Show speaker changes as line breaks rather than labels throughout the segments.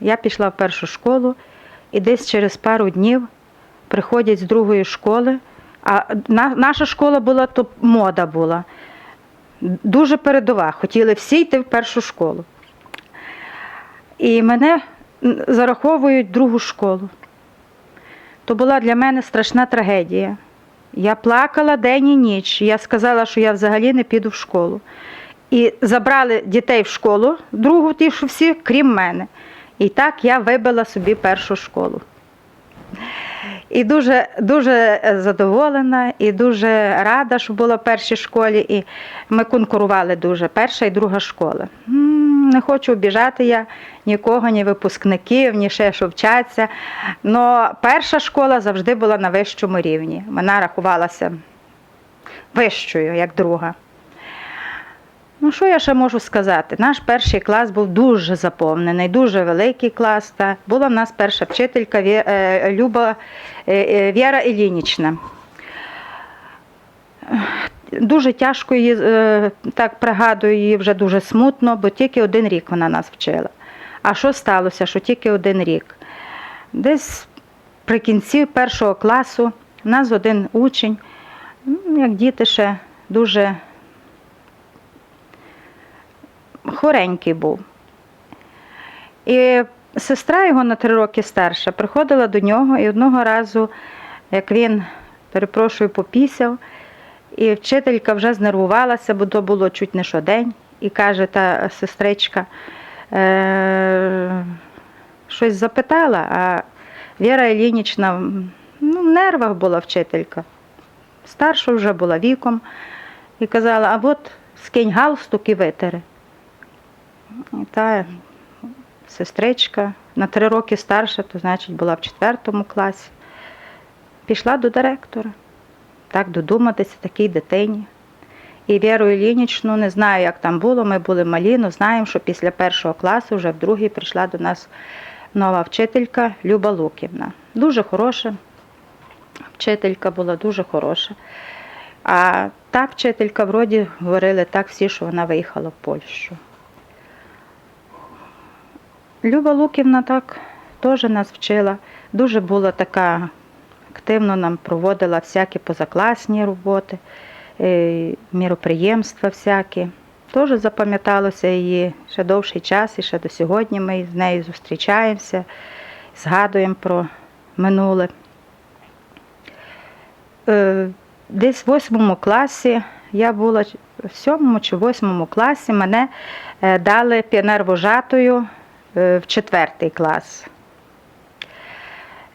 Я пішла в першу школу, і десь через пару днів приходять з другої школи. А наша школа була, то мода була. Дуже передова. Хотіли всі йти в першу школу. І мене зараховують в другу школу. То була для мене страшна трагедія. Я плакала день і ніч. Я сказала, що я взагалі не піду в школу. І забрали дітей в школу, другу ті, що всі, крім мене. І так я вибила собі першу школу. І дуже, дуже задоволена, і дуже рада, що була в першій школі. І ми конкурували дуже, перша і друга школа. Не хочу обіжати я нікого, ні випускників, ні ще що вчаться. Но перша школа завжди була на вищому рівні. Вона рахувалася вищою, як друга. Ну, що я ще можу сказати? Наш перший клас був дуже заповнений, дуже великий клас. Та була в нас перша вчителька е, Люба е, е, Віра Ілінічна. Дуже тяжко її, так пригадую її вже дуже смутно, бо тільки один рік вона нас вчила. А що сталося? Що тільки один рік? Десь при кінці першого класу у нас один учень, ну, як діти ще дуже хворенький був. І сестра його на три роки старша приходила до нього і одного разу, як він, перепрошую, попісяв, і вчителька вже знервувалася, бо то було чуть не щодень, і каже та сестричка, е- щось запитала, а Віра Ілінічна ну, в нервах була вчителька. Старша вже була віком, і казала, а от скинь галстук і витери. Та сестричка на три роки старша, то значить була в четвертому класі. Пішла до директора. Так додуматися такій дитині. І Віру Ілінічну, не знаю, як там було, ми були малі, але знаємо, що після першого класу вже в другий прийшла до нас нова вчителька Люба Луківна. Дуже хороша вчителька була, дуже хороша. А та вчителька вроді говорили так всі, що вона виїхала в Польщу. Люба Луківна так теж нас вчила. Дуже була така активно нам проводила всякі позакласні роботи, е, міроприємства всякі. Теж запам'яталося її ще довший час, і ще до сьогодні ми з нею зустрічаємося, згадуємо про минуле. Е, Десь в восьмому класі, я була в сьомому чи восьмому класі, мене е, дали піонервожатою в четвертий клас.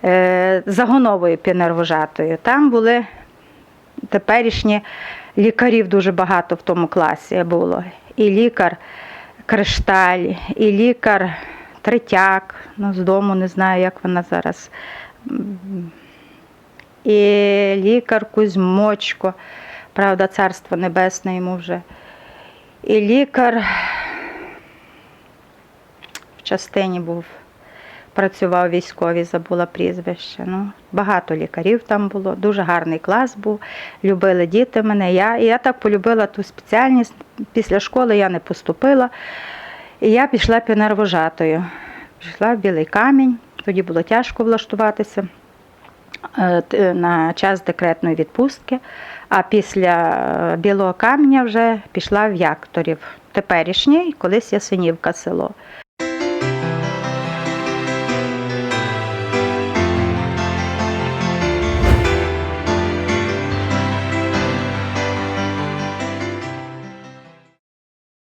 Е, Загоновою піонервожатою. Там були теперішні лікарів дуже багато в тому класі було. І лікар Кришталь, і лікар Третяк, ну, з дому не знаю, як вона зараз. І лікар Кузьмочко, правда, царство небесне йому вже. І лікар частині був, працював військовий, забула прізвище. Ну, багато лікарів там було, дуже гарний клас був. Любили діти мене. Я, і я так полюбила ту спеціальність. Після школи я не поступила. І я пішла піонервожатою. Пішла в білий камінь, тоді було тяжко влаштуватися е, на час декретної відпустки, а після е, білого каменя вже пішла в Якторів. Теперішній, колись Ясенівка село.